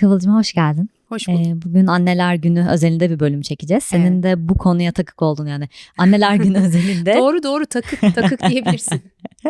Kıvılcım hoş geldin. Hoş bulduk. Ee, bugün anneler günü özelinde bir bölüm çekeceğiz. Senin de bu konuya takık oldun yani. Anneler günü özelinde doğru doğru takık takık diyebilirsin.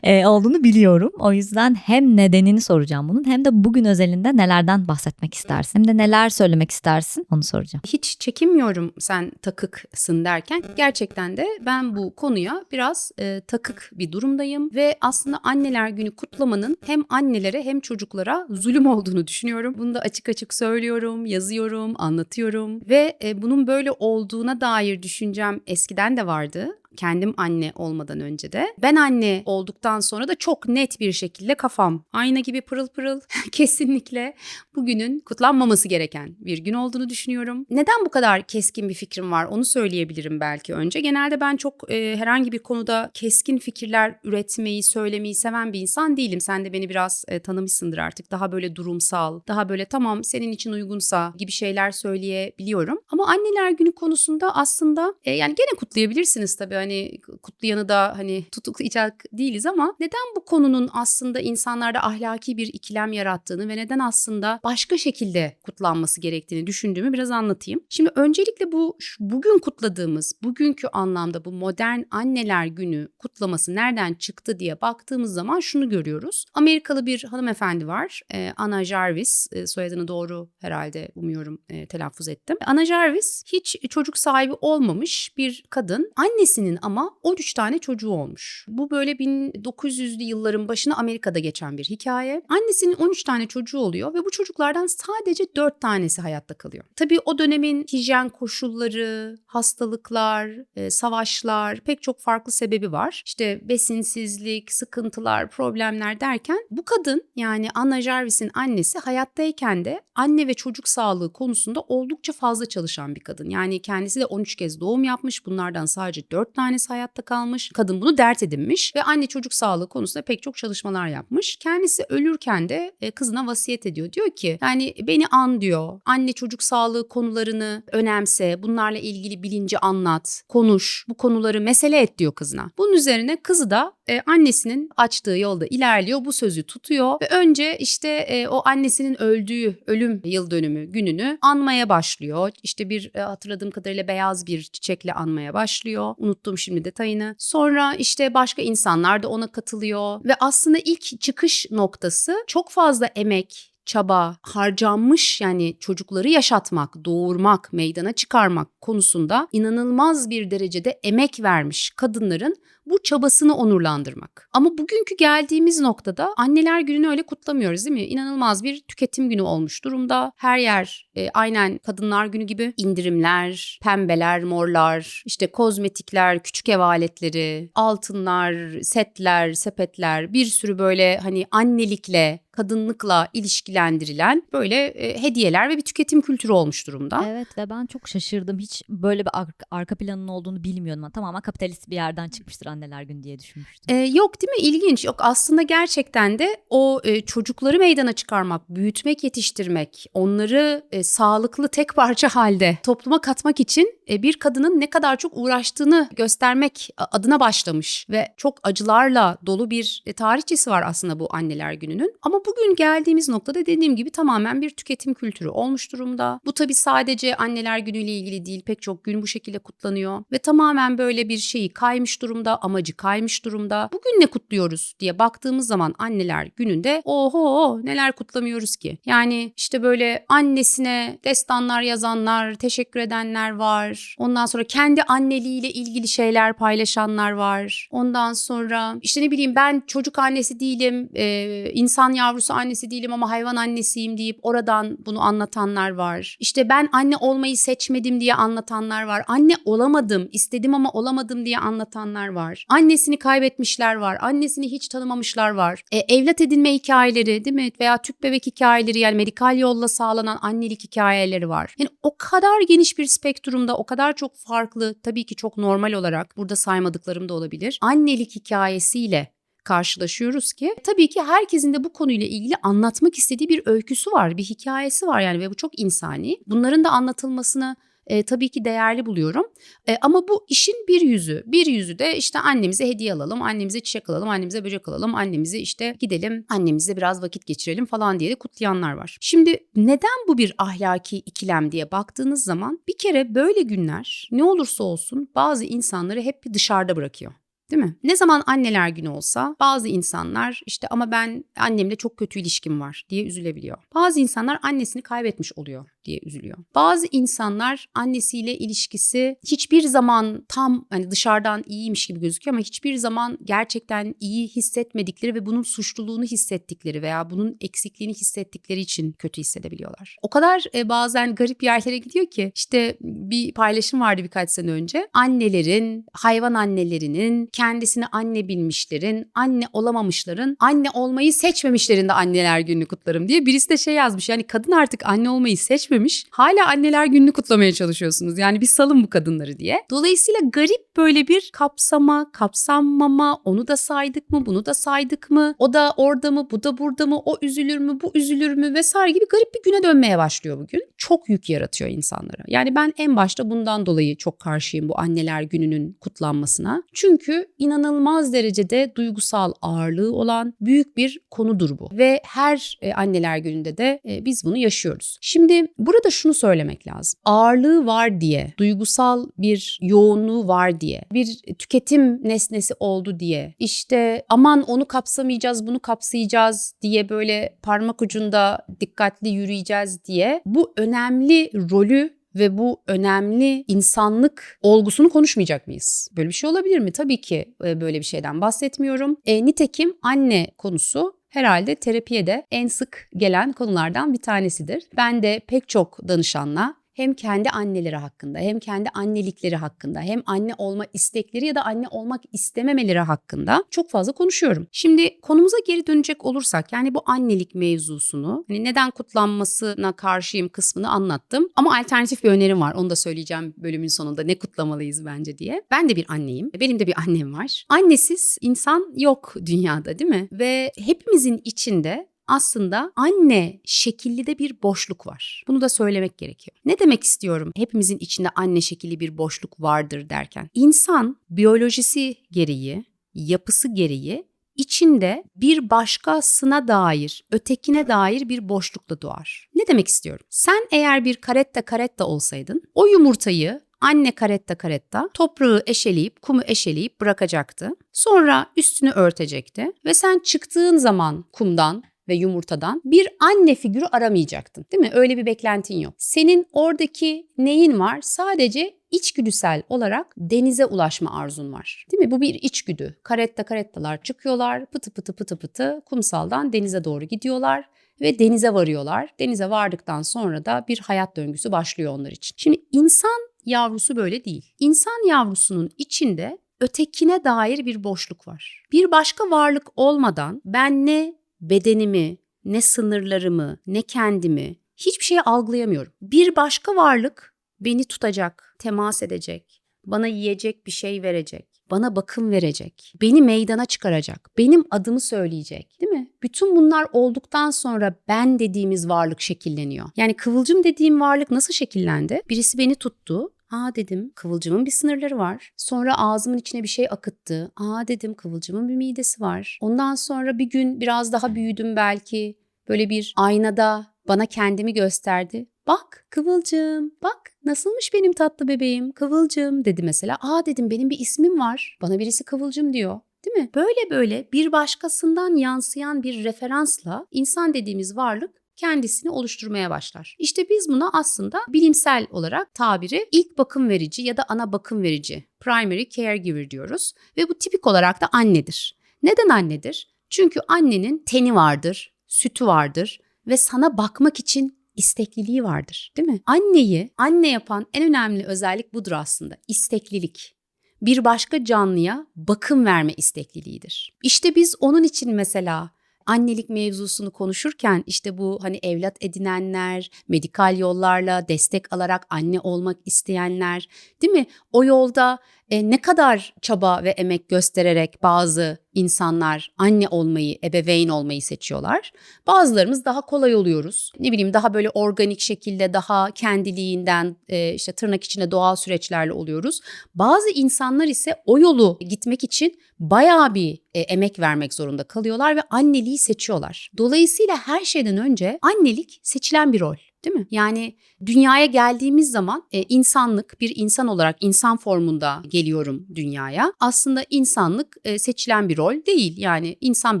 E, olduğunu biliyorum. O yüzden hem nedenini soracağım bunun hem de bugün özelinde nelerden bahsetmek istersin. Hem de neler söylemek istersin onu soracağım. Hiç çekinmiyorum sen takıksın derken. Gerçekten de ben bu konuya biraz e, takık bir durumdayım ve aslında anneler günü kutlamanın hem annelere hem çocuklara zulüm olduğunu düşünüyorum. Bunu da açık açık söylüyorum, yazıyorum, anlatıyorum ve e, bunun böyle olduğuna dair düşüncem eskiden de vardı kendim anne olmadan önce de. Ben anne olduktan sonra da çok net bir şekilde kafam ayna gibi pırıl pırıl kesinlikle bugünün kutlanmaması gereken bir gün olduğunu düşünüyorum. Neden bu kadar keskin bir fikrim var onu söyleyebilirim belki önce. Genelde ben çok e, herhangi bir konuda keskin fikirler üretmeyi, söylemeyi seven bir insan değilim. Sen de beni biraz e, tanımışsındır artık. Daha böyle durumsal, daha böyle tamam senin için uygunsa gibi şeyler söyleyebiliyorum. Ama anneler günü konusunda aslında e, yani gene kutlayabilirsiniz tabii hani kutlayanı da hani tutuklayacak değiliz ama neden bu konunun aslında insanlarda ahlaki bir ikilem yarattığını ve neden aslında başka şekilde kutlanması gerektiğini düşündüğümü biraz anlatayım. Şimdi öncelikle bu bugün kutladığımız, bugünkü anlamda bu modern anneler günü kutlaması nereden çıktı diye baktığımız zaman şunu görüyoruz. Amerikalı bir hanımefendi var. E, Anna Jarvis, e, soyadını doğru herhalde umuyorum e, telaffuz ettim. Anna Jarvis hiç çocuk sahibi olmamış bir kadın. Annesinin ama 13 tane çocuğu olmuş. Bu böyle 1900'lü yılların başına Amerika'da geçen bir hikaye. Annesinin 13 tane çocuğu oluyor ve bu çocuklardan sadece 4 tanesi hayatta kalıyor. Tabii o dönemin hijyen koşulları, hastalıklar, e, savaşlar pek çok farklı sebebi var. İşte besinsizlik, sıkıntılar, problemler derken bu kadın yani Anna Jarvis'in annesi hayattayken de anne ve çocuk sağlığı konusunda oldukça fazla çalışan bir kadın. Yani kendisi de 13 kez doğum yapmış. Bunlardan sadece 4 tanesi hayatta kalmış. Kadın bunu dert edinmiş ve anne çocuk sağlığı konusunda pek çok çalışmalar yapmış. Kendisi ölürken de e, kızına vasiyet ediyor. Diyor ki yani beni an diyor. Anne çocuk sağlığı konularını önemse, bunlarla ilgili bilinci anlat, konuş, bu konuları mesele et diyor kızına. Bunun üzerine kızı da e, annesinin açtığı yolda ilerliyor. Bu sözü tutuyor ve önce işte e, o annesinin öldüğü ölüm yıl dönümü gününü anmaya başlıyor. İşte bir e, hatırladığım kadarıyla beyaz bir çiçekle anmaya başlıyor. Unuttum şimdi detayını. Sonra işte başka insanlar da ona katılıyor ve aslında ilk çıkış noktası çok fazla emek, çaba harcanmış yani çocukları yaşatmak, doğurmak, meydana çıkarmak konusunda inanılmaz bir derecede emek vermiş kadınların bu çabasını onurlandırmak. Ama bugünkü geldiğimiz noktada anneler gününü öyle kutlamıyoruz değil mi? İnanılmaz bir tüketim günü olmuş durumda. Her yer e, aynen kadınlar günü gibi indirimler, pembeler, morlar, işte kozmetikler, küçük ev aletleri, altınlar, setler, sepetler, bir sürü böyle hani annelikle kadınlıkla ilişkilendirilen böyle e, hediyeler ve bir tüketim kültürü olmuş durumda. Evet ve ben çok şaşırdım. Hiç böyle bir arka, arka planın olduğunu bilmiyordum. Tamamen kapitalist bir yerden çıkmıştır anneler günü diye düşünmüştüm. Ee, yok değil mi? İlginç. Yok aslında gerçekten de o e, çocukları meydana çıkarmak, büyütmek, yetiştirmek, onları e, sağlıklı tek parça halde topluma katmak için e, bir kadının ne kadar çok uğraştığını göstermek adına başlamış ve çok acılarla dolu bir e, tarihçesi var aslında bu anneler gününün. Ama bugün geldiğimiz noktada dediğim gibi tamamen bir tüketim kültürü olmuş durumda. Bu tabii sadece anneler günüyle ilgili değil pek çok gün bu şekilde kutlanıyor ve tamamen böyle bir şeyi kaymış durumda, amacı kaymış durumda. Bugün ne kutluyoruz diye baktığımız zaman anneler gününde oho neler kutlamıyoruz ki? Yani işte böyle annesine destanlar yazanlar, teşekkür edenler var. Ondan sonra kendi anneliğiyle ilgili şeyler paylaşanlar var. Ondan sonra işte ne bileyim ben çocuk annesi değilim, e, insan yavrusu annesi değilim ama hayvan annesiyim deyip oradan bunu anlatanlar var. İşte ben anne olmayı seçmedim diye anlatanlar var. Anne olamadım, istedim ama olamadım diye anlatanlar var. Annesini kaybetmişler var. Annesini hiç tanımamışlar var. E, evlat edinme hikayeleri değil mi? Veya tüp bebek hikayeleri yani medikal yolla sağlanan annelik hikayeleri var. Yani o kadar geniş bir spektrumda, o kadar çok farklı, tabii ki çok normal olarak burada saymadıklarım da olabilir. Annelik hikayesiyle karşılaşıyoruz ki tabii ki herkesin de bu konuyla ilgili anlatmak istediği bir öyküsü var, bir hikayesi var yani ve bu çok insani. Bunların da anlatılmasını e, tabii ki değerli buluyorum. E, ama bu işin bir yüzü. Bir yüzü de işte annemize hediye alalım, annemize çiçek alalım, annemize böcek alalım, annemizi işte gidelim, annemizle biraz vakit geçirelim falan diye de kutlayanlar var. Şimdi neden bu bir ahlaki ikilem diye baktığınız zaman bir kere böyle günler ne olursa olsun bazı insanları hep bir dışarıda bırakıyor. Değil mi? Ne zaman anneler günü olsa bazı insanlar işte ama ben annemle çok kötü ilişkim var diye üzülebiliyor. Bazı insanlar annesini kaybetmiş oluyor diye üzülüyor. Bazı insanlar annesiyle ilişkisi hiçbir zaman tam hani dışarıdan iyiymiş gibi gözüküyor ama hiçbir zaman gerçekten iyi hissetmedikleri ve bunun suçluluğunu hissettikleri veya bunun eksikliğini hissettikleri için kötü hissedebiliyorlar. O kadar e, bazen garip yerlere gidiyor ki işte bir paylaşım vardı birkaç sene önce. Annelerin, hayvan annelerinin, kendisini anne bilmişlerin, anne olamamışların, anne olmayı seçmemişlerin de anneler gününü kutlarım diye birisi de şey yazmış. Yani kadın artık anne olmayı seçmemiş. Hala anneler gününü kutlamaya çalışıyorsunuz. Yani bir salın bu kadınları diye. Dolayısıyla garip böyle bir kapsama, kapsanmama, onu da saydık mı, bunu da saydık mı? O da orada mı, bu da burada mı? O üzülür mü, bu üzülür mü vesaire gibi garip bir güne dönmeye başlıyor bugün. Çok yük yaratıyor insanlara. Yani ben en başta bundan dolayı çok karşıyım bu anneler gününün kutlanmasına. Çünkü inanılmaz derecede duygusal ağırlığı olan büyük bir konudur bu. Ve her e, anneler gününde de e, biz bunu yaşıyoruz. Şimdi burada şunu söylemek lazım. Ağırlığı var diye, duygusal bir yoğunluğu var diye, bir tüketim nesnesi oldu diye, işte aman onu kapsamayacağız, bunu kapsayacağız diye böyle parmak ucunda dikkatli yürüyeceğiz diye bu önemli rolü ve bu önemli insanlık olgusunu konuşmayacak mıyız? Böyle bir şey olabilir mi? Tabii ki e, böyle bir şeyden bahsetmiyorum. E, nitekim anne konusu herhalde terapiye de en sık gelen konulardan bir tanesidir. Ben de pek çok danışanla hem kendi anneleri hakkında hem kendi annelikleri hakkında hem anne olma istekleri ya da anne olmak istememeleri hakkında çok fazla konuşuyorum. Şimdi konumuza geri dönecek olursak yani bu annelik mevzusunu hani neden kutlanmasına karşıyım kısmını anlattım. Ama alternatif bir önerim var onu da söyleyeceğim bölümün sonunda ne kutlamalıyız bence diye. Ben de bir anneyim. Benim de bir annem var. Annesiz insan yok dünyada değil mi? Ve hepimizin içinde aslında anne şekilli de bir boşluk var. Bunu da söylemek gerekiyor. Ne demek istiyorum? Hepimizin içinde anne şekilli bir boşluk vardır derken. İnsan biyolojisi gereği, yapısı gereği içinde bir başkasına dair, ötekine dair bir boşlukla doğar. Ne demek istiyorum? Sen eğer bir karetta karetta olsaydın, o yumurtayı anne karetta karetta toprağı eşeleyip, kumu eşeleyip bırakacaktı. Sonra üstünü örtecekti ve sen çıktığın zaman kumdan ve yumurtadan bir anne figürü aramayacaktın. Değil mi? Öyle bir beklentin yok. Senin oradaki neyin var? Sadece içgüdüsel olarak denize ulaşma arzun var. Değil mi? Bu bir içgüdü. Karetta karettalar çıkıyorlar. Pıtı pıtı pıtı pıtı kumsaldan denize doğru gidiyorlar ve denize varıyorlar. Denize vardıktan sonra da bir hayat döngüsü başlıyor onlar için. Şimdi insan yavrusu böyle değil. İnsan yavrusunun içinde ötekine dair bir boşluk var. Bir başka varlık olmadan ben ne bedenimi, ne sınırlarımı, ne kendimi hiçbir şeyi algılayamıyorum. Bir başka varlık beni tutacak, temas edecek, bana yiyecek bir şey verecek, bana bakım verecek, beni meydana çıkaracak, benim adımı söyleyecek, değil mi? Bütün bunlar olduktan sonra ben dediğimiz varlık şekilleniyor. Yani kıvılcım dediğim varlık nasıl şekillendi? Birisi beni tuttu, Aa dedim kıvılcımın bir sınırları var. Sonra ağzımın içine bir şey akıttı. Aa dedim kıvılcımın bir midesi var. Ondan sonra bir gün biraz daha büyüdüm belki. Böyle bir aynada bana kendimi gösterdi. Bak Kıvılcım, bak nasılmış benim tatlı bebeğim Kıvılcım dedi mesela. Aa dedim benim bir ismim var. Bana birisi Kıvılcım diyor. Değil mi? Böyle böyle bir başkasından yansıyan bir referansla insan dediğimiz varlık kendisini oluşturmaya başlar. İşte biz buna aslında bilimsel olarak tabiri ilk bakım verici ya da ana bakım verici, primary caregiver diyoruz ve bu tipik olarak da annedir. Neden annedir? Çünkü annenin teni vardır, sütü vardır ve sana bakmak için istekliliği vardır, değil mi? Anneyi anne yapan en önemli özellik budur aslında. isteklilik. Bir başka canlıya bakım verme istekliliğidir. İşte biz onun için mesela annelik mevzusunu konuşurken işte bu hani evlat edinenler, medikal yollarla destek alarak anne olmak isteyenler değil mi? O yolda e, ne kadar çaba ve emek göstererek bazı insanlar anne olmayı, ebeveyn olmayı seçiyorlar. Bazılarımız daha kolay oluyoruz. Ne bileyim daha böyle organik şekilde daha kendiliğinden e, işte tırnak içinde doğal süreçlerle oluyoruz. Bazı insanlar ise o yolu gitmek için bayağı bir e, emek vermek zorunda kalıyorlar ve anneliği seçiyorlar. Dolayısıyla her şeyden önce annelik seçilen bir rol. Değil mi? Yani dünyaya geldiğimiz zaman e, insanlık bir insan olarak insan formunda geliyorum dünyaya. Aslında insanlık e, seçilen bir rol değil. Yani insan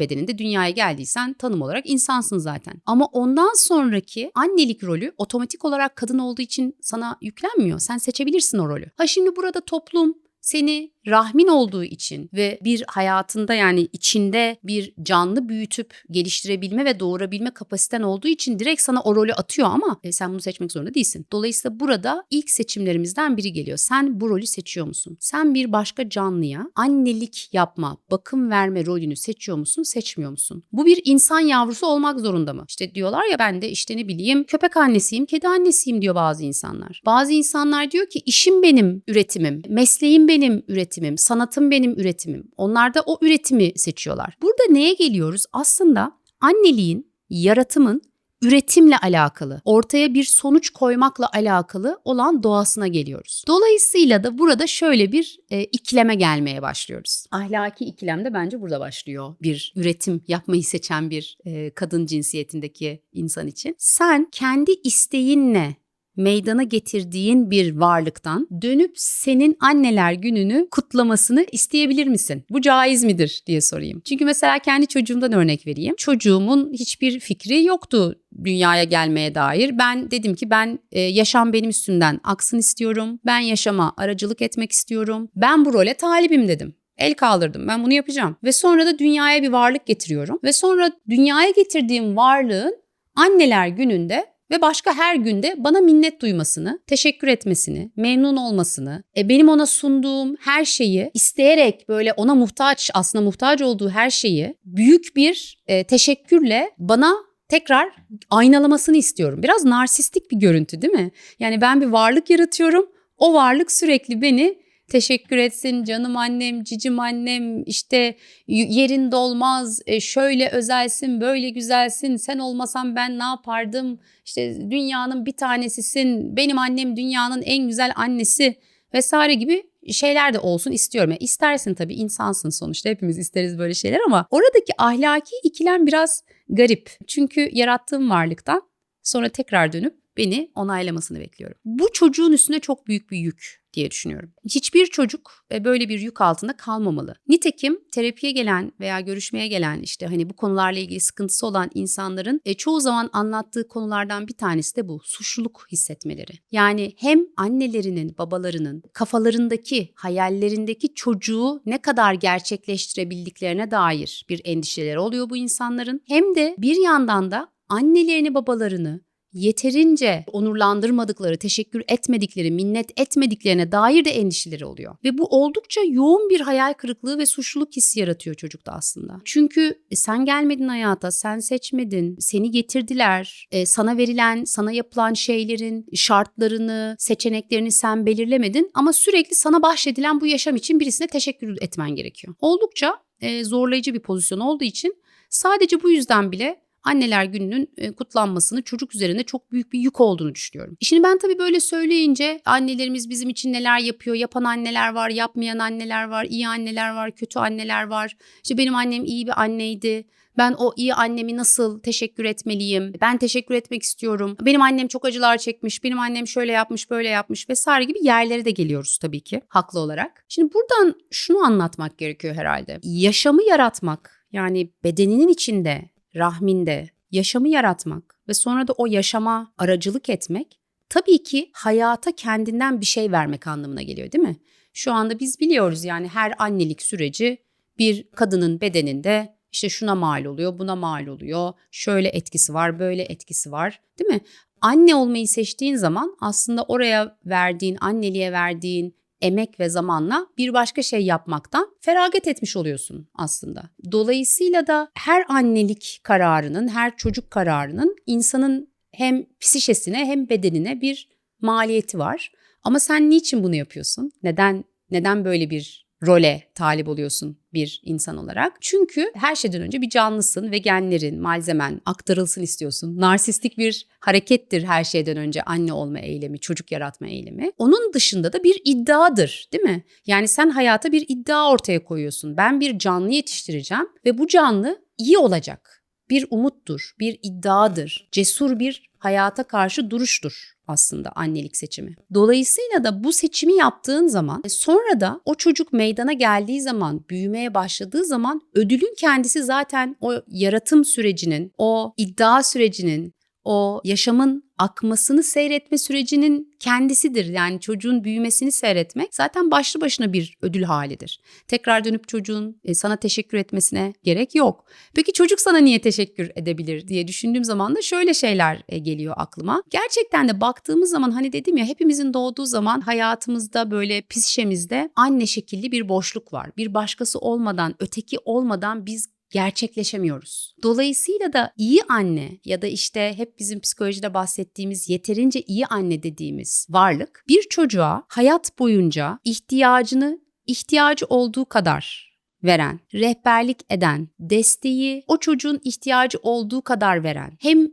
bedeninde dünyaya geldiysen tanım olarak insansın zaten. Ama ondan sonraki annelik rolü otomatik olarak kadın olduğu için sana yüklenmiyor. Sen seçebilirsin o rolü. Ha şimdi burada toplum seni rahmin olduğu için ve bir hayatında yani içinde bir canlı büyütüp geliştirebilme ve doğurabilme kapasiten olduğu için direkt sana o rolü atıyor ama e, sen bunu seçmek zorunda değilsin. Dolayısıyla burada ilk seçimlerimizden biri geliyor. Sen bu rolü seçiyor musun? Sen bir başka canlıya annelik yapma, bakım verme rolünü seçiyor musun, seçmiyor musun? Bu bir insan yavrusu olmak zorunda mı? İşte diyorlar ya ben de işte ne bileyim köpek annesiyim, kedi annesiyim diyor bazı insanlar. Bazı insanlar diyor ki işim benim üretimim, mesleğim benim üretimim, sanatım benim üretimim. Onlar da o üretimi seçiyorlar. Burada neye geliyoruz? Aslında anneliğin, yaratımın üretimle alakalı, ortaya bir sonuç koymakla alakalı olan doğasına geliyoruz. Dolayısıyla da burada şöyle bir e, ikileme gelmeye başlıyoruz. Ahlaki ikilem de bence burada başlıyor. Bir üretim yapmayı seçen bir e, kadın cinsiyetindeki insan için. Sen kendi isteğinle meydana getirdiğin bir varlıktan dönüp senin anneler gününü kutlamasını isteyebilir misin? Bu caiz midir diye sorayım. Çünkü mesela kendi çocuğumdan örnek vereyim. Çocuğumun hiçbir fikri yoktu dünyaya gelmeye dair. Ben dedim ki ben e, yaşam benim üstümden aksın istiyorum. Ben yaşama aracılık etmek istiyorum. Ben bu role talibim dedim. El kaldırdım ben bunu yapacağım. Ve sonra da dünyaya bir varlık getiriyorum. Ve sonra dünyaya getirdiğim varlığın anneler gününde ve başka her günde bana minnet duymasını, teşekkür etmesini, memnun olmasını, e, benim ona sunduğum her şeyi isteyerek böyle ona muhtaç aslında muhtaç olduğu her şeyi büyük bir e, teşekkürle bana tekrar aynalamasını istiyorum. Biraz narsistik bir görüntü değil mi? Yani ben bir varlık yaratıyorum. O varlık sürekli beni teşekkür etsin canım annem, cicim annem işte yerin dolmaz, e, şöyle özelsin, böyle güzelsin, sen olmasan ben ne yapardım, işte dünyanın bir tanesisin, benim annem dünyanın en güzel annesi vesaire gibi şeyler de olsun istiyorum. Yani istersin tabii insansın sonuçta hepimiz isteriz böyle şeyler ama oradaki ahlaki ikilem biraz garip. Çünkü yarattığım varlıktan sonra tekrar dönüp beni onaylamasını bekliyorum. Bu çocuğun üstüne çok büyük bir yük diye düşünüyorum. Hiçbir çocuk e, böyle bir yük altında kalmamalı. Nitekim terapiye gelen veya görüşmeye gelen işte hani bu konularla ilgili sıkıntısı olan insanların e, çoğu zaman anlattığı konulardan bir tanesi de bu. Suçluluk hissetmeleri. Yani hem annelerinin, babalarının kafalarındaki, hayallerindeki çocuğu ne kadar gerçekleştirebildiklerine dair bir endişeleri oluyor bu insanların. Hem de bir yandan da annelerini, babalarını yeterince onurlandırmadıkları, teşekkür etmedikleri, minnet etmediklerine dair de endişeleri oluyor. Ve bu oldukça yoğun bir hayal kırıklığı ve suçluluk hissi yaratıyor çocukta aslında. Çünkü e, sen gelmedin hayata, sen seçmedin, seni getirdiler. E, sana verilen, sana yapılan şeylerin şartlarını, seçeneklerini sen belirlemedin ama sürekli sana bahşedilen bu yaşam için birisine teşekkür etmen gerekiyor. Oldukça e, zorlayıcı bir pozisyon olduğu için sadece bu yüzden bile anneler gününün e, kutlanmasını çocuk üzerinde çok büyük bir yük olduğunu düşünüyorum. Şimdi ben tabii böyle söyleyince annelerimiz bizim için neler yapıyor, yapan anneler var, yapmayan anneler var, iyi anneler var, kötü anneler var. İşte benim annem iyi bir anneydi. Ben o iyi annemi nasıl teşekkür etmeliyim? Ben teşekkür etmek istiyorum. Benim annem çok acılar çekmiş. Benim annem şöyle yapmış, böyle yapmış vesaire gibi yerlere de geliyoruz tabii ki haklı olarak. Şimdi buradan şunu anlatmak gerekiyor herhalde. Yaşamı yaratmak yani bedeninin içinde rahminde yaşamı yaratmak ve sonra da o yaşama aracılık etmek tabii ki hayata kendinden bir şey vermek anlamına geliyor değil mi? Şu anda biz biliyoruz yani her annelik süreci bir kadının bedeninde işte şuna mal oluyor, buna mal oluyor, şöyle etkisi var, böyle etkisi var değil mi? Anne olmayı seçtiğin zaman aslında oraya verdiğin, anneliğe verdiğin emek ve zamanla bir başka şey yapmaktan feragat etmiş oluyorsun aslında. Dolayısıyla da her annelik kararının, her çocuk kararının insanın hem psişesine hem bedenine bir maliyeti var. Ama sen niçin bunu yapıyorsun? Neden neden böyle bir role talip oluyorsun bir insan olarak. Çünkü her şeyden önce bir canlısın ve genlerin, malzemen aktarılsın istiyorsun. Narsistik bir harekettir her şeyden önce anne olma eylemi, çocuk yaratma eylemi. Onun dışında da bir iddiadır değil mi? Yani sen hayata bir iddia ortaya koyuyorsun. Ben bir canlı yetiştireceğim ve bu canlı iyi olacak. Bir umuttur, bir iddiadır, cesur bir hayata karşı duruştur aslında annelik seçimi. Dolayısıyla da bu seçimi yaptığın zaman e, sonra da o çocuk meydana geldiği zaman, büyümeye başladığı zaman ödülün kendisi zaten o yaratım sürecinin, o iddia sürecinin, o yaşamın akmasını seyretme sürecinin kendisidir. Yani çocuğun büyümesini seyretmek zaten başlı başına bir ödül halidir. Tekrar dönüp çocuğun e, sana teşekkür etmesine gerek yok. Peki çocuk sana niye teşekkür edebilir diye düşündüğüm zaman da şöyle şeyler e, geliyor aklıma. Gerçekten de baktığımız zaman hani dedim ya hepimizin doğduğu zaman hayatımızda böyle psişemizde anne şekilli bir boşluk var. Bir başkası olmadan, öteki olmadan biz gerçekleşemiyoruz. Dolayısıyla da iyi anne ya da işte hep bizim psikolojide bahsettiğimiz yeterince iyi anne dediğimiz varlık bir çocuğa hayat boyunca ihtiyacını ihtiyacı olduğu kadar veren, rehberlik eden, desteği o çocuğun ihtiyacı olduğu kadar veren, hem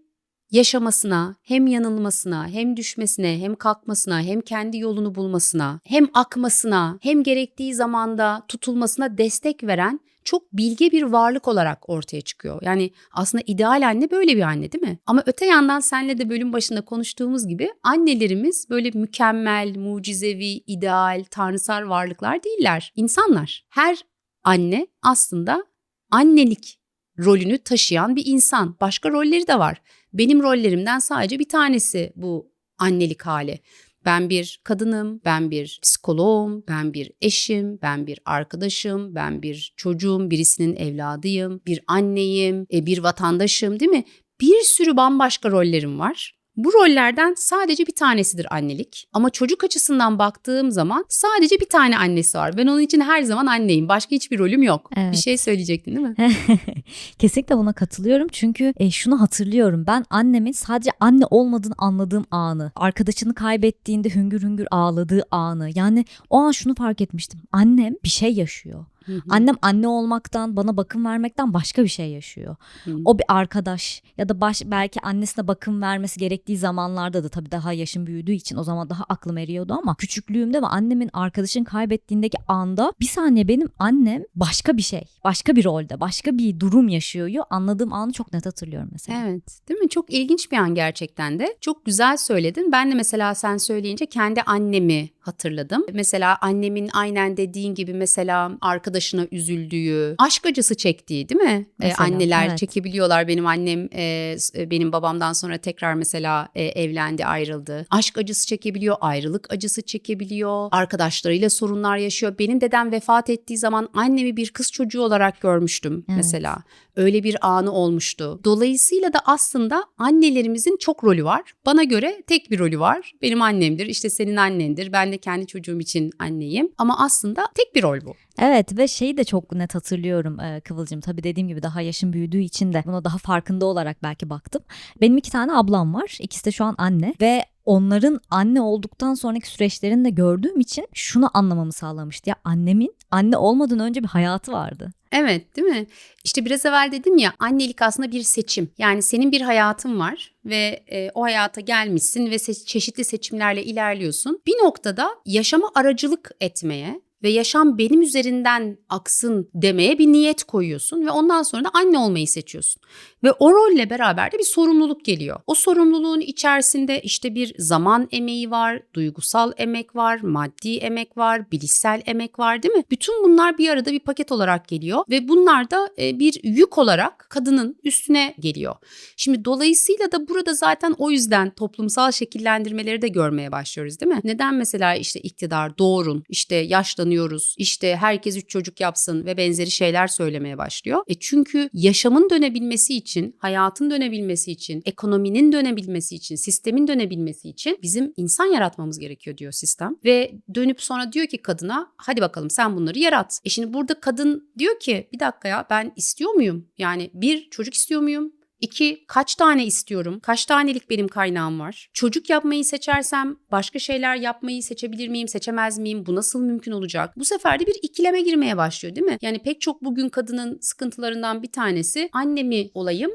yaşamasına, hem yanılmasına, hem düşmesine, hem kalkmasına, hem kendi yolunu bulmasına, hem akmasına, hem gerektiği zamanda tutulmasına destek veren çok bilge bir varlık olarak ortaya çıkıyor. Yani aslında ideal anne böyle bir anne değil mi? Ama öte yandan senle de bölüm başında konuştuğumuz gibi annelerimiz böyle mükemmel, mucizevi, ideal, tanrısal varlıklar değiller. İnsanlar. Her anne aslında annelik rolünü taşıyan bir insan. Başka rolleri de var. Benim rollerimden sadece bir tanesi bu annelik hali. Ben bir kadınım, ben bir psikoloğum, ben bir eşim, ben bir arkadaşım, ben bir çocuğum, birisinin evladıyım, bir anneyim, e, bir vatandaşım değil mi? Bir sürü bambaşka rollerim var. Bu rollerden sadece bir tanesidir annelik. Ama çocuk açısından baktığım zaman sadece bir tane annesi var. Ben onun için her zaman anneyim. Başka hiçbir rolüm yok. Evet. Bir şey söyleyecektin değil mi? Kesinlikle buna katılıyorum çünkü e, şunu hatırlıyorum ben annemin sadece anne olmadığını anladığım anı arkadaşını kaybettiğinde hüngür hüngür ağladığı anı yani o an şunu fark etmiştim annem bir şey yaşıyor. Hı hı. Annem anne olmaktan, bana bakım vermekten başka bir şey yaşıyor. Hı. O bir arkadaş ya da baş, belki annesine bakım vermesi gerektiği zamanlarda da tabii daha yaşım büyüdüğü için o zaman daha aklım eriyordu ama küçüklüğümde ve annemin arkadaşını kaybettiğindeki anda bir saniye benim annem başka bir şey, başka bir rolde, başka bir durum yaşıyor. Anladığım anı çok net hatırlıyorum mesela. Evet değil mi? Çok ilginç bir an gerçekten de. Çok güzel söyledin. Ben de mesela sen söyleyince kendi annemi hatırladım. Mesela annemin aynen dediğin gibi mesela arkadaşına üzüldüğü, aşk acısı çektiği değil mi? Ee, Mesela, anneler evet. çekebiliyorlar. Benim annem e, s- benim babamdan sonra tekrar mesela e, evlendi, ayrıldı. Aşk acısı çekebiliyor, ayrılık acısı çekebiliyor. Arkadaşlarıyla sorunlar yaşıyor. Benim dedem vefat ettiği zaman annemi bir kız çocuğu olarak görmüştüm Evet. mesela. Öyle bir anı olmuştu. Dolayısıyla da aslında annelerimizin çok rolü var. Bana göre tek bir rolü var. Benim annemdir, işte senin annendir. Ben de kendi çocuğum için anneyim. Ama aslında tek bir rol bu. Evet ve şeyi de çok net hatırlıyorum e, Kıvılcım. Tabii dediğim gibi daha yaşım büyüdüğü için de buna daha farkında olarak belki baktım. Benim iki tane ablam var. İkisi de şu an anne ve onların anne olduktan sonraki süreçlerini de gördüğüm için şunu anlamamı sağlamıştı. Ya annemin anne olmadan önce bir hayatı vardı. Evet değil mi? İşte biraz evvel dedim ya annelik aslında bir seçim. Yani senin bir hayatın var ve e, o hayata gelmişsin ve se- çeşitli seçimlerle ilerliyorsun. Bir noktada yaşama aracılık etmeye ve yaşam benim üzerinden aksın demeye bir niyet koyuyorsun ve ondan sonra da anne olmayı seçiyorsun. Ve o rolle beraber de bir sorumluluk geliyor. O sorumluluğun içerisinde işte bir zaman emeği var, duygusal emek var, maddi emek var, bilişsel emek var değil mi? Bütün bunlar bir arada bir paket olarak geliyor ve bunlar da e, bir yük olarak kadının üstüne geliyor. Şimdi dolayısıyla da burada zaten o yüzden toplumsal şekillendirmeleri de görmeye başlıyoruz değil mi? Neden mesela işte iktidar doğurun, işte yaşlanıyoruz, işte herkes üç çocuk yapsın ve benzeri şeyler söylemeye başlıyor. E çünkü yaşamın dönebilmesi için, hayatın dönebilmesi için, ekonominin dönebilmesi için, sistemin dönebilmesi için bizim insan yaratmamız gerekiyor diyor sistem. Ve dönüp sonra diyor ki kadına hadi bakalım sen bunları yarat. E şimdi burada kadın diyor ki bir dakika ya ben istiyor muyum? Yani bir çocuk istiyor muyum? İki, kaç tane istiyorum? Kaç tanelik benim kaynağım var? Çocuk yapmayı seçersem başka şeyler yapmayı seçebilir miyim, seçemez miyim? Bu nasıl mümkün olacak? Bu sefer de bir ikileme girmeye başlıyor değil mi? Yani pek çok bugün kadının sıkıntılarından bir tanesi anne mi olayım,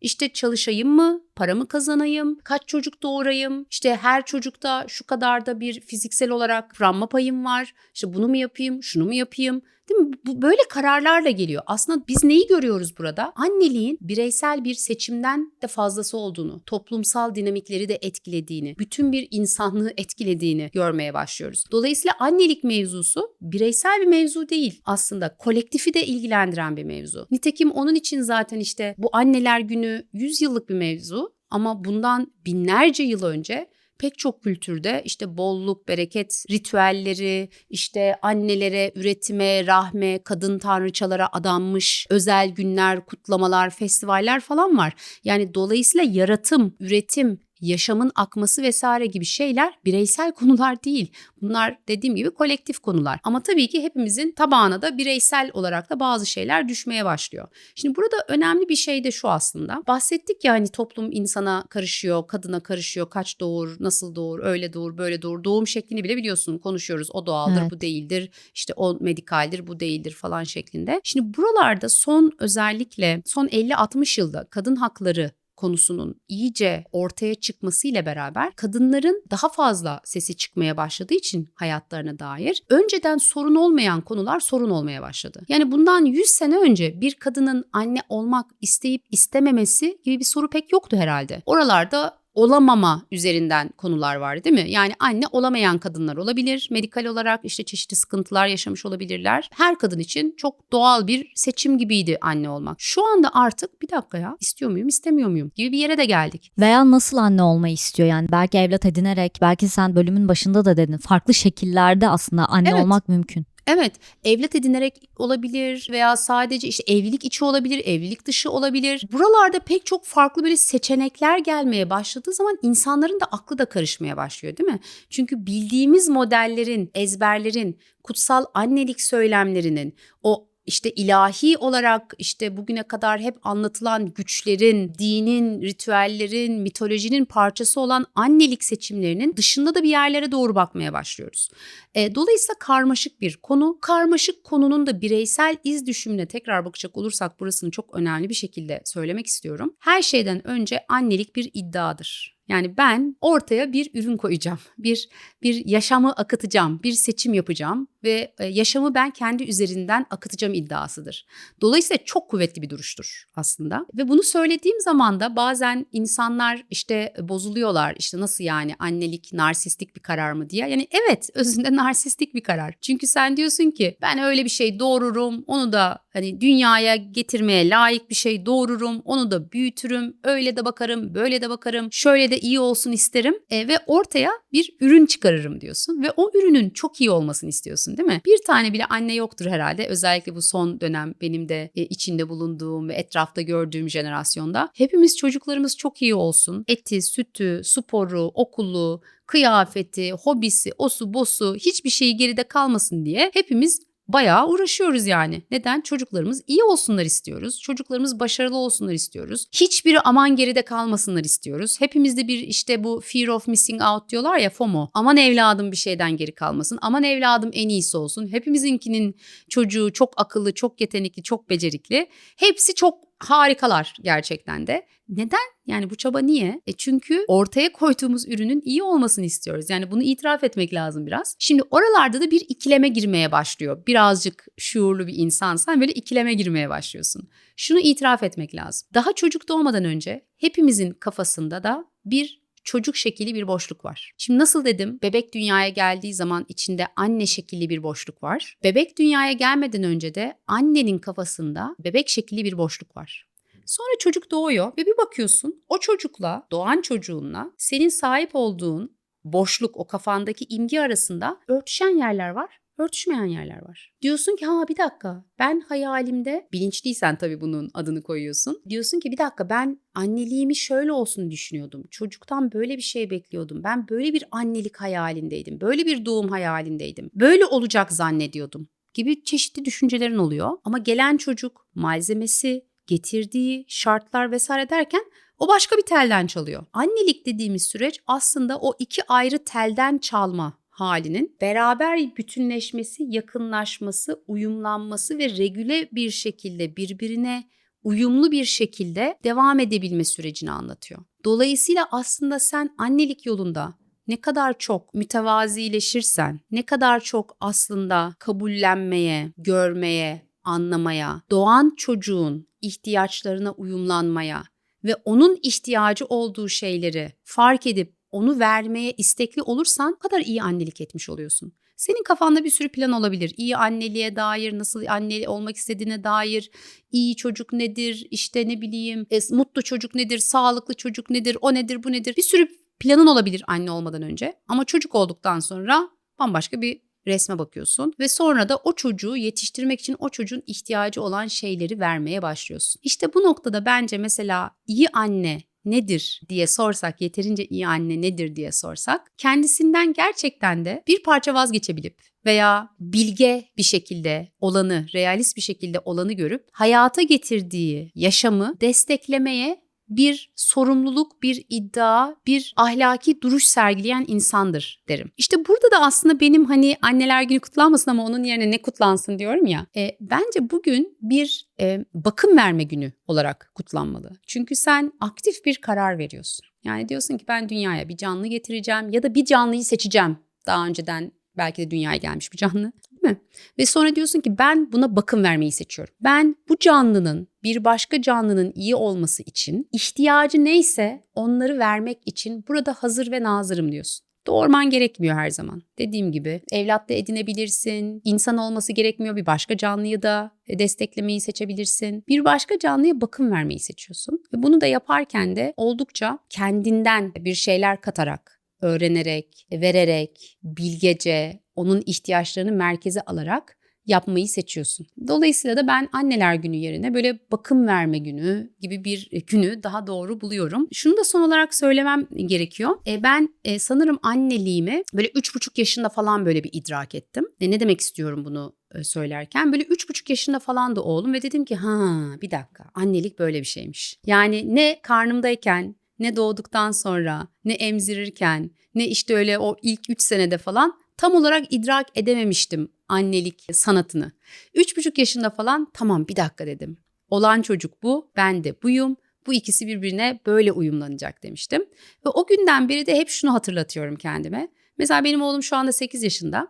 işte çalışayım mı? Paramı kazanayım? Kaç çocuk doğurayım? İşte her çocukta şu kadar da bir fiziksel olarak yıpranma payım var. İşte bunu mu yapayım? Şunu mu yapayım? Değil mi? Bu böyle kararlarla geliyor. Aslında biz neyi görüyoruz burada? Anneliğin bireysel bir seçimden de fazlası olduğunu, toplumsal dinamikleri de etkilediğini, bütün bir insanlığı etkilediğini görmeye başlıyoruz. Dolayısıyla annelik mevzusu bireysel bir mevzu değil. Aslında kolektifi de ilgilendiren bir mevzu. Nitekim onun için zaten işte bu anneler günü 100 yıllık bir mevzu ama bundan binlerce yıl önce pek çok kültürde işte bolluk, bereket ritüelleri, işte annelere, üretime, rahme, kadın tanrıçalara adanmış özel günler, kutlamalar, festivaller falan var. Yani dolayısıyla yaratım, üretim, yaşamın akması vesaire gibi şeyler bireysel konular değil. Bunlar dediğim gibi kolektif konular. Ama tabii ki hepimizin tabağına da bireysel olarak da bazı şeyler düşmeye başlıyor. Şimdi burada önemli bir şey de şu aslında. Bahsettik ya hani toplum insana karışıyor, kadına karışıyor, kaç doğur, nasıl doğur, öyle doğur, böyle doğur. Doğum şeklini bile biliyorsun konuşuyoruz. O doğaldır, Evet. bu değildir. İşte o medikaldir, bu değildir falan şeklinde. Şimdi buralarda son özellikle son 50-60 yılda kadın hakları konusunun iyice ortaya çıkmasıyla beraber kadınların daha fazla sesi çıkmaya başladığı için hayatlarına dair önceden sorun olmayan konular sorun olmaya başladı. Yani bundan 100 sene önce bir kadının anne olmak isteyip istememesi gibi bir soru pek yoktu herhalde. Oralarda olamama üzerinden konular var değil mi? Yani anne olamayan kadınlar olabilir. Medikal olarak işte çeşitli sıkıntılar yaşamış olabilirler. Her kadın için çok doğal bir seçim gibiydi anne olmak. Şu anda artık bir dakika ya istiyor muyum istemiyor muyum gibi bir yere de geldik. Veya nasıl anne olmayı istiyor yani belki evlat edinerek belki sen bölümün başında da dedin farklı şekillerde aslında anne Evet. olmak mümkün. Evet, evlat edinerek olabilir veya sadece işte evlilik içi olabilir, evlilik dışı olabilir. Buralarda pek çok farklı böyle seçenekler gelmeye başladığı zaman insanların da aklı da karışmaya başlıyor değil mi? Çünkü bildiğimiz modellerin, ezberlerin, kutsal annelik söylemlerinin o işte ilahi olarak işte bugüne kadar hep anlatılan güçlerin, dinin, ritüellerin, mitolojinin parçası olan annelik seçimlerinin dışında da bir yerlere doğru bakmaya başlıyoruz. E, dolayısıyla karmaşık bir konu. Karmaşık konunun da bireysel iz düşümüne tekrar bakacak olursak burasını çok önemli bir şekilde söylemek istiyorum. Her şeyden önce annelik bir iddiadır. Yani ben ortaya bir ürün koyacağım. Bir bir yaşamı akıtacağım, bir seçim yapacağım ve e, yaşamı ben kendi üzerinden akıtacağım iddiasıdır. Dolayısıyla çok kuvvetli bir duruştur aslında. Ve bunu söylediğim zaman da bazen insanlar işte bozuluyorlar. İşte nasıl yani annelik narsistik bir karar mı diye. Yani evet özünde narsistik bir karar. Çünkü sen diyorsun ki ben öyle bir şey doğururum. Onu da hani dünyaya getirmeye layık bir şey doğururum. Onu da büyütürüm. Öyle de bakarım, böyle de bakarım. Şöyle de iyi olsun isterim. E, ve ortaya bir ürün çıkarırım diyorsun. Ve o ürünün çok iyi olmasını istiyorsun değil mi? Bir tane bile anne yoktur herhalde. Özellikle bu son dönem benim de e, içinde bulunduğum ve etrafta gördüğüm jenerasyonda. Hepimiz çocuklarımız çok iyi olsun. Eti, sütü, sporu, okulu, kıyafeti, hobisi, osu, bosu hiçbir şeyi geride kalmasın diye hepimiz bayağı uğraşıyoruz yani. Neden? Çocuklarımız iyi olsunlar istiyoruz. Çocuklarımız başarılı olsunlar istiyoruz. Hiçbiri aman geride kalmasınlar istiyoruz. Hepimizde bir işte bu fear of missing out diyorlar ya FOMO. Aman evladım bir şeyden geri kalmasın. Aman evladım en iyisi olsun. Hepimizinkinin çocuğu çok akıllı, çok yetenekli, çok becerikli. Hepsi çok harikalar gerçekten de. Neden? Yani bu çaba niye? E çünkü ortaya koyduğumuz ürünün iyi olmasını istiyoruz. Yani bunu itiraf etmek lazım biraz. Şimdi oralarda da bir ikileme girmeye başlıyor. Birazcık şuurlu bir insansan böyle ikileme girmeye başlıyorsun. Şunu itiraf etmek lazım. Daha çocuk doğmadan önce hepimizin kafasında da bir çocuk şekili bir boşluk var. Şimdi nasıl dedim? Bebek dünyaya geldiği zaman içinde anne şekilli bir boşluk var. Bebek dünyaya gelmeden önce de annenin kafasında bebek şekilli bir boşluk var. Sonra çocuk doğuyor ve bir bakıyorsun o çocukla, doğan çocuğunla senin sahip olduğun boşluk, o kafandaki imge arasında örtüşen yerler var, örtüşmeyen yerler var. Diyorsun ki ha bir dakika ben hayalimde, bilinçliysen tabii bunun adını koyuyorsun. Diyorsun ki bir dakika ben anneliğimi şöyle olsun düşünüyordum. Çocuktan böyle bir şey bekliyordum. Ben böyle bir annelik hayalindeydim. Böyle bir doğum hayalindeydim. Böyle olacak zannediyordum gibi çeşitli düşüncelerin oluyor. Ama gelen çocuk malzemesi, getirdiği şartlar vesaire derken o başka bir telden çalıyor. Annelik dediğimiz süreç aslında o iki ayrı telden çalma halinin beraber bütünleşmesi, yakınlaşması, uyumlanması ve regüle bir şekilde birbirine uyumlu bir şekilde devam edebilme sürecini anlatıyor. Dolayısıyla aslında sen annelik yolunda ne kadar çok mütevazileşirsen, ne kadar çok aslında kabullenmeye, görmeye, anlamaya, doğan çocuğun ihtiyaçlarına uyumlanmaya ve onun ihtiyacı olduğu şeyleri fark edip onu vermeye istekli olursan kadar iyi annelik etmiş oluyorsun. Senin kafanda bir sürü plan olabilir. İyi anneliğe dair, nasıl anne olmak istediğine dair, iyi çocuk nedir, işte ne bileyim, e, mutlu çocuk nedir, sağlıklı çocuk nedir, o nedir, bu nedir. Bir sürü planın olabilir anne olmadan önce. Ama çocuk olduktan sonra bambaşka bir resme bakıyorsun ve sonra da o çocuğu yetiştirmek için o çocuğun ihtiyacı olan şeyleri vermeye başlıyorsun. İşte bu noktada bence mesela iyi anne nedir diye sorsak, yeterince iyi anne nedir diye sorsak, kendisinden gerçekten de bir parça vazgeçebilip veya bilge bir şekilde olanı, realist bir şekilde olanı görüp hayata getirdiği yaşamı desteklemeye bir sorumluluk, bir iddia, bir ahlaki duruş sergileyen insandır derim. İşte burada da aslında benim hani anneler günü kutlanmasın ama onun yerine ne kutlansın diyorum ya. E, bence bugün bir e, bakım verme günü olarak kutlanmalı. Çünkü sen aktif bir karar veriyorsun. Yani diyorsun ki ben dünyaya bir canlı getireceğim ya da bir canlıyı seçeceğim. Daha önceden belki de dünyaya gelmiş bir canlı değil mi? Ve sonra diyorsun ki ben buna bakım vermeyi seçiyorum. Ben bu canlının bir başka canlının iyi olması için ihtiyacı neyse onları vermek için burada hazır ve nazırım diyorsun. Doğurman gerekmiyor her zaman. Dediğim gibi evlat da edinebilirsin. İnsan olması gerekmiyor. Bir başka canlıyı da desteklemeyi seçebilirsin. Bir başka canlıya bakım vermeyi seçiyorsun. Ve bunu da yaparken de oldukça kendinden bir şeyler katarak, öğrenerek, vererek, bilgece, onun ihtiyaçlarını merkeze alarak yapmayı seçiyorsun. Dolayısıyla da ben anneler günü yerine böyle bakım verme günü gibi bir günü daha doğru buluyorum. Şunu da son olarak söylemem gerekiyor. E, ben e, sanırım anneliğimi böyle üç buçuk yaşında falan böyle bir idrak ettim. E, ne demek istiyorum bunu e, söylerken böyle üç buçuk yaşında falan da oğlum ve dedim ki ha bir dakika annelik böyle bir şeymiş. Yani ne karnımdayken ne doğduktan sonra ne emzirirken ne işte öyle o ilk üç senede falan tam olarak idrak edememiştim annelik sanatını. Üç buçuk yaşında falan tamam bir dakika dedim. Olan çocuk bu, ben de buyum. Bu ikisi birbirine böyle uyumlanacak demiştim. Ve o günden beri de hep şunu hatırlatıyorum kendime. Mesela benim oğlum şu anda 8 yaşında.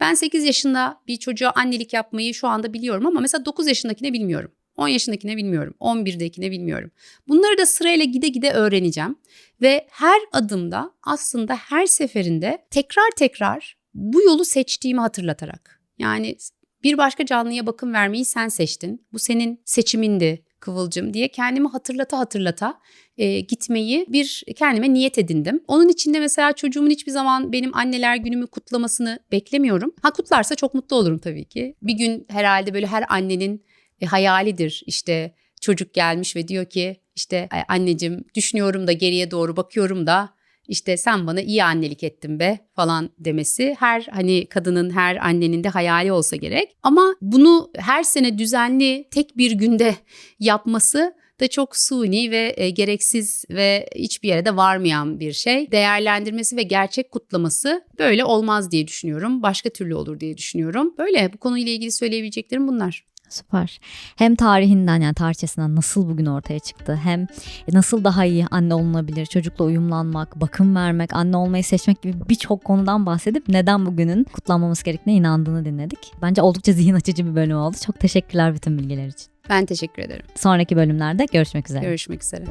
Ben 8 yaşında bir çocuğa annelik yapmayı şu anda biliyorum ama mesela 9 yaşındakine bilmiyorum. 10 yaşındakine bilmiyorum. 11'dekine bilmiyorum. Bunları da sırayla gide gide öğreneceğim. Ve her adımda aslında her seferinde tekrar tekrar bu yolu seçtiğimi hatırlatarak. Yani bir başka canlıya bakım vermeyi sen seçtin. Bu senin seçimindi Kıvılcım diye kendimi hatırlata hatırlata e, gitmeyi bir kendime niyet edindim. Onun için de mesela çocuğumun hiçbir zaman benim anneler günümü kutlamasını beklemiyorum. Ha kutlarsa çok mutlu olurum tabii ki. Bir gün herhalde böyle her annenin e, hayalidir işte çocuk gelmiş ve diyor ki işte anneciğim düşünüyorum da geriye doğru bakıyorum da işte sen bana iyi annelik ettin be falan demesi her hani kadının her annenin de hayali olsa gerek. Ama bunu her sene düzenli tek bir günde yapması da çok suni ve e, gereksiz ve hiçbir yere de varmayan bir şey. Değerlendirmesi ve gerçek kutlaması böyle olmaz diye düşünüyorum. Başka türlü olur diye düşünüyorum. Böyle bu konuyla ilgili söyleyebileceklerim bunlar. Süper. Hem tarihinden yani tarihçesinden nasıl bugün ortaya çıktı hem nasıl daha iyi anne olunabilir, çocukla uyumlanmak, bakım vermek, anne olmayı seçmek gibi birçok konudan bahsedip neden bugünün kutlanmaması gerektiğine inandığını dinledik. Bence oldukça zihin açıcı bir bölüm oldu. Çok teşekkürler bütün bilgiler için. Ben teşekkür ederim. Sonraki bölümlerde görüşmek üzere. Görüşmek üzere.